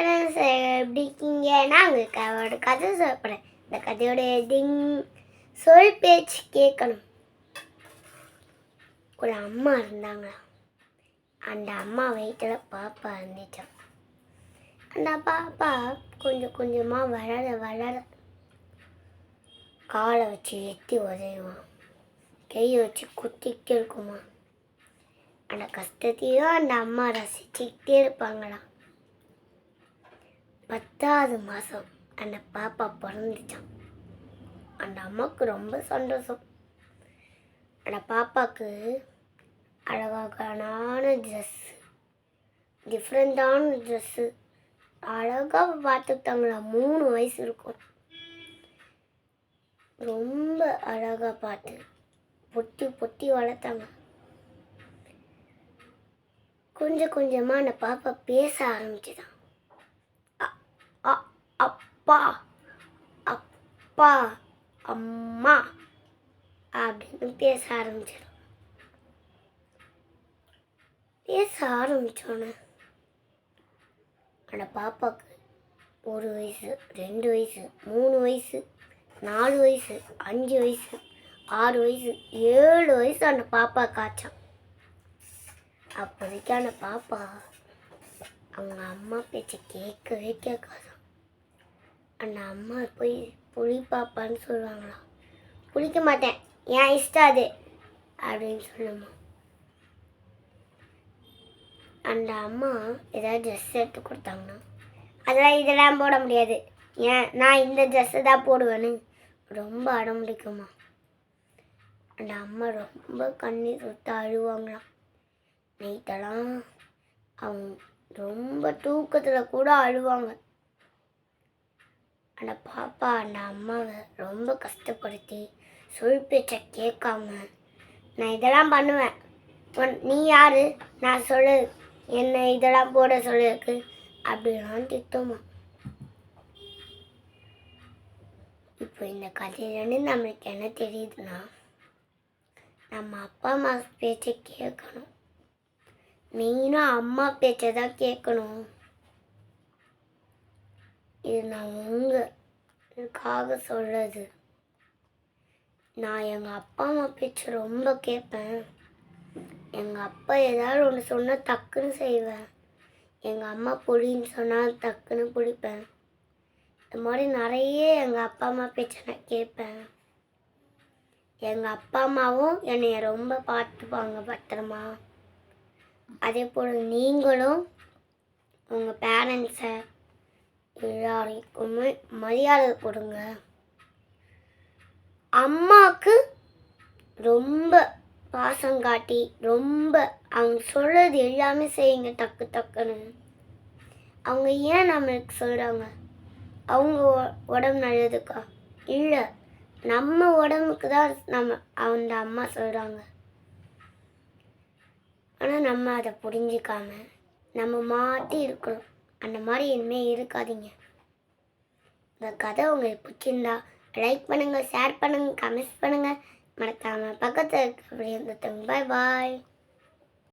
Friends எப்படி இருக்கீங்க நான் உங்களுக்கு ஒரு கதை சொல்லப்படுறேன் இந்த கதையோட திங் சொல் பேச்சு கேட்கணும். ஒரு அம்மா இருந்தாங்க அந்த அம்மா வயிற்றில் பாப்பா இருந்துச்சான் அந்த பாப்பா கொஞ்சம் கொஞ்சமாக வளர வளர காலை வச்சு எத்தி உதயுவான் கையை வச்சு குத்திக்கிட்டே இருக்குமா? அந்த கஷ்டத்தையும் அந்த அம்மா ரசிச்சுக்கிட்டே இருப்பாங்களாம் பத்தாவது மாதம் அந்த பாப்பா பிறந்துச்சான் அந்த அம்மாவுக்கு ரொம்ப சந்தோஷம். அந்த பாப்பாவுக்கு அழகான ட்ரெஸ்ஸு டிஃப்ரெண்ட்டான ட்ரெஸ்ஸு அழகாக பார்த்துக்கிட்டாங்களா? மூணு வயசு இருக்கும். ரொம்ப அழகாக பார்த்து பொட்டி பொட்டி வளர்த்தாங்க. கொஞ்சம் கொஞ்சமாக அந்த பாப்பா பேச ஆரம்பிச்சுதான். அப்பா அப்பா அம்மா அப்படின்னு பேச ஆரம்பிச்சிடும் பேச ஆரம்பித்தோன்னே அந்த பாப்பாவுக்கு ஒரு வயசு ரெண்டு வயசு மூணு வயசு நாலு வயசு அஞ்சு வயசு ஆறு வயசு ஏழு வயசு அந்த பாப்பா காய்ச்சான். அப்போதைக்கு அந்த பாப்பா அவங்க அம்மா பேச்சை கேட்கவே கேட்காது. அந்த அம்மா போய் புளி பாப்பான்னு சொல்லுவாங்களாம் புளிக்க மாட்டேன். ஏன் இஷ்டம் அது அப்படின்னு சொல்லுமா. அந்த அம்மா ஏதாவது ட்ரெஸ் எடுத்து கொடுத்தாங்கன்னா அதெல்லாம் இதெல்லாம் போட முடியாது. ஏன் நான் இந்த ட்ரெஸ்ஸை தான் போடுவேன்னு ரொம்ப அடம் பிடிக்குமா அந்த அம்மா ரொம்ப கண்ணீர் சுத்த அழுவாங்களாம். நைட்டெல்லாம் அவங்க ரொம்ப தூக்கத்தில் கூட அழுவாங்க. அந்த பாப்பா அந்த அம்மாவை ரொம்ப கஷ்டப்படுத்தி சொல் பேச்சை கேட்காம நான் இதெல்லாம் பண்ணுவேன். உன்- நீ யார்? நான் சொல்லு. என்ன இதெல்லாம் போட சொல்லிருக்கு அப்படிலாம் திட்டமா. இப்போ இந்த கதையிலேருந்து நம்மளுக்கு என்ன தெரியுதுன்னா நம்ம அப்பா அம்மா பேச்சை கேட்கணும். மெயினாக அம்மா பேச்சை தான் கேட்கணும். இது நான் உங்களுக்காக சொல்கிறது நான் எங்கள் அப்பா அம்மா பேச்சு ரொம்ப கேட்பேன் எங்கள் அப்பா ஏதாவது ஒன்று சொன்னால் டக்குன்னு செய்வேன். எங்கள் அம்மா பிடின்னு சொன்னால் டக்குன்னு பிடிப்பேன். இது மாதிரி நிறைய எங்கள் அப்பா அம்மா பேச்சை நான் கேட்பேன் எங்கள் அப்பா அம்மாவும் என்னைய ரொம்ப பார்த்துப்பாங்க பத்திரமா. அதே போல் நீங்களும் உங்கள் பேரண்ட்ஸை எல்லாரைக்குமே மரியாதை கொடுங்க. அம்மாவுக்கு ரொம்ப பாசம் காட்டி ரொம்ப அவங்க சொல்கிறது எல்லாமே செய்யுங்க டக்கு டக்குன்னு. அவங்க ஏன் நம்மளுக்கு சொல்கிறாங்க அவங்க உடம்பு நல்லதுக்கா? இல்லை நம்ம உடம்புக்கு தான் நம்ம அந்த அம்மா சொல்கிறாங்க ஆனால் நம்ம அதை புரிஞ்சிக்காம நம்ம மாட்டி இருக்கிறோம் அந்த மாதிரி இனிமேல் இருக்காதீங்க. இந்த கதை உங்களுக்கு பிடிச்சிருந்தா லைக் பண்ணுங்கள் ஷேர் பண்ணுங்கள் கமெண்ட்ஸ் பண்ணுங்கள் மறக்காமல் பக்கத்தில் இருக்க அப்படி இருந்துட்டோங்க பாய் பாய்